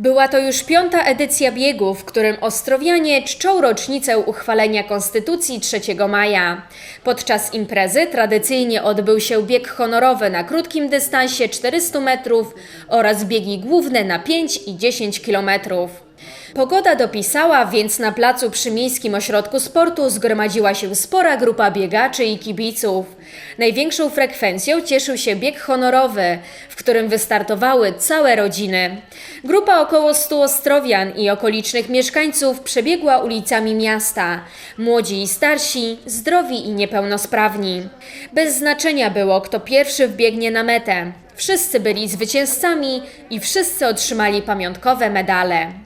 Była to już piąta edycja biegu, w którym Ostrowianie czczą rocznicę uchwalenia Konstytucji 3 maja. Podczas imprezy tradycyjnie odbył się bieg honorowy na krótkim dystansie 400 metrów oraz biegi główne na 5 i 10 kilometrów. Pogoda dopisała, więc na placu przy Miejskim Ośrodku Sportu zgromadziła się spora grupa biegaczy i kibiców. Największą frekwencją cieszył się bieg honorowy, w którym wystartowały całe rodziny. Grupa około 100 Ostrowian i okolicznych mieszkańców przebiegła ulicami miasta. Młodzi i starsi, zdrowi i niepełnosprawni. Bez znaczenia było, kto pierwszy wbiegnie na metę. Wszyscy byli zwycięzcami i wszyscy otrzymali pamiątkowe medale.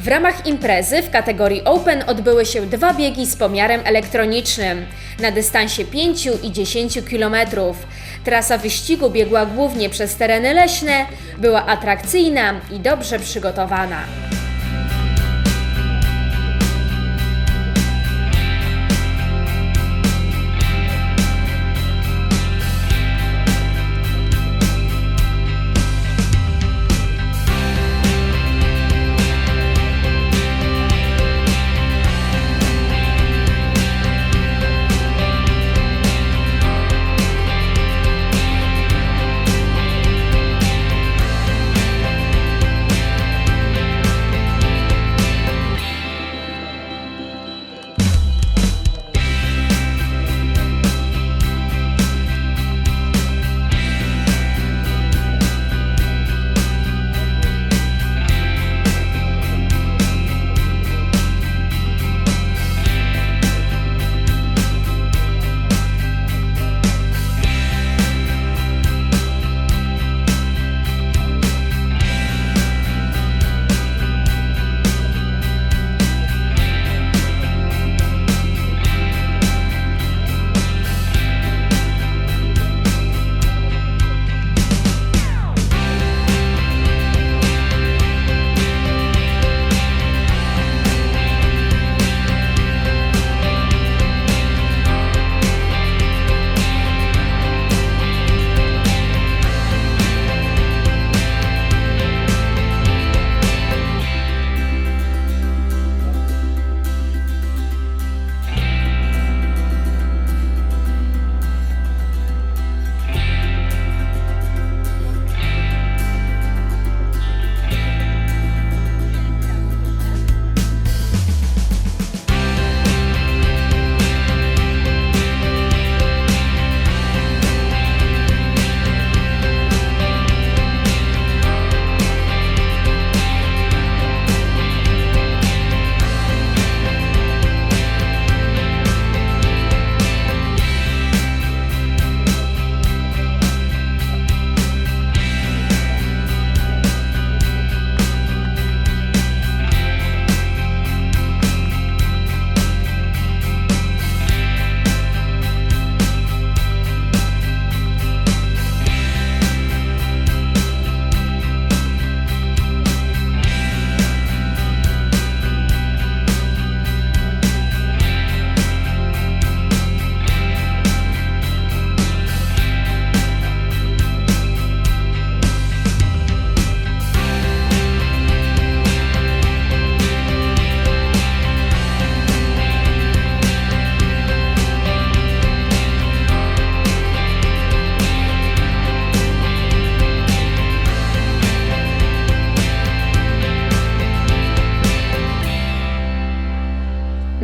W ramach imprezy w kategorii Open odbyły się dwa biegi z pomiarem elektronicznym na dystansie 5 i 10 km. Trasa wyścigu biegła głównie przez tereny leśne, była atrakcyjna i dobrze przygotowana.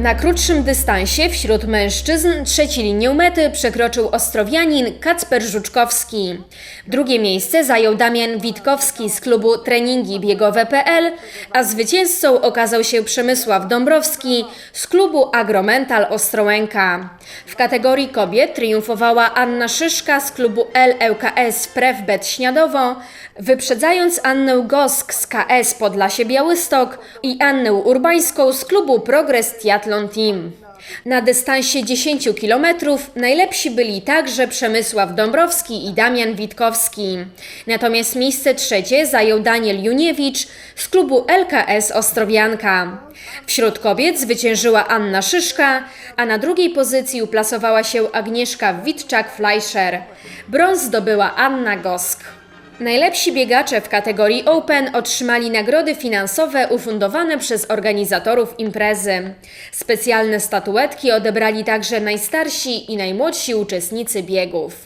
Na krótszym dystansie wśród mężczyzn trzeci linię mety przekroczył ostrowianin Kacper Żuczkowski. Drugie miejsce zajął Damian Witkowski z klubu Treningi Biegowe.pl, a zwycięzcą okazał się Przemysław Dąbrowski z klubu Agromental Ostrołęka. W kategorii kobiet triumfowała Anna Szyszka z klubu LLKS Prewbet Śniadowo, wyprzedzając Annę Gosk z KS Podlasie Białystok i Annę Urbańską z klubu Progress Triathlon Team. Na dystansie 10 km najlepsi byli także Przemysław Dąbrowski i Damian Witkowski. Natomiast miejsce trzecie zajął Daniel Juniewicz z klubu LKS Ostrowianka. Wśród kobiet zwyciężyła Anna Szyszka, a na drugiej pozycji uplasowała się Agnieszka Witczak-Fleischer. Brąz zdobyła Anna Gosk. Najlepsi biegacze w kategorii Open otrzymali nagrody finansowe ufundowane przez organizatorów imprezy. Specjalne statuetki odebrali także najstarsi i najmłodsi uczestnicy biegów.